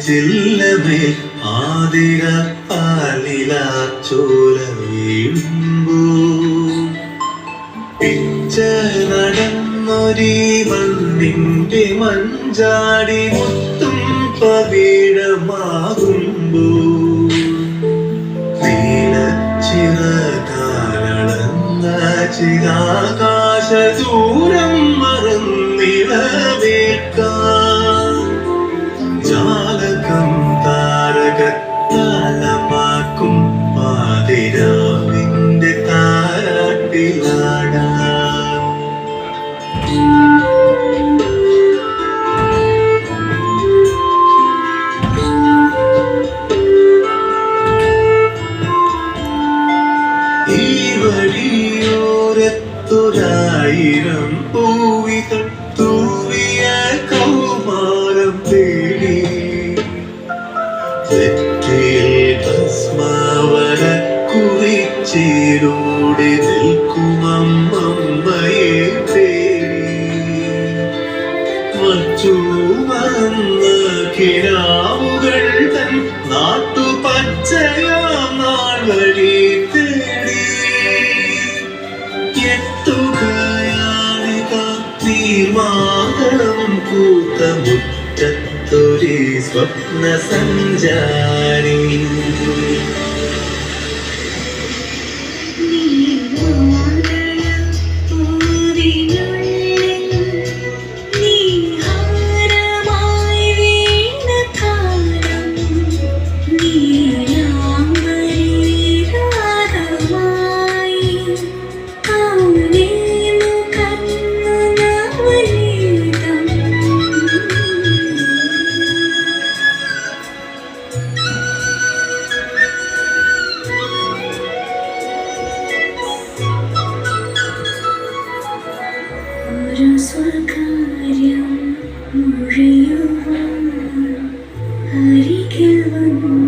ചില്ലമേൽ ആതിര പാലില ചോര വീഴുമ്പോ പിച്ച നടന്നൊരീ മണ്ണിന്റെ മഞ്ചാടി മുത്തും പവീഴമാകുമ്പോ ചിരാകാശ ദൂരം മറന്നിളവേൽക്കാൻ ഈ വഴിയോരത്തൊരായിരം പൂവിതൾ തൂവിയ കൗമാരം തേടി. നെറ്റിയിൽ ഭസ്മാവര കുറിച്ചിലൂടെ നിൽക്കുമമ്മയെ വച്ചുവന്ന കിരാവുകൾ തൻ നാട്ടുപച്ചയാം നാൾ വഴി തേടി. എത്തുകയാണിത തീർമാനം പൂത്ത മുറ്റത്തൊരു സ്വപ്ന സഞ്ചാരി സ്വകാര്യം മുഴയുവാൻ അരികിൽ വന്നു.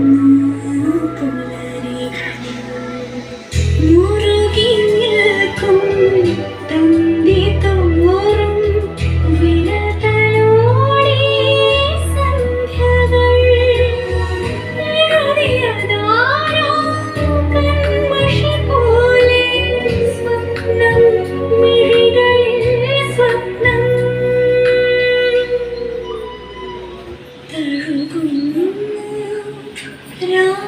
但如果你能找。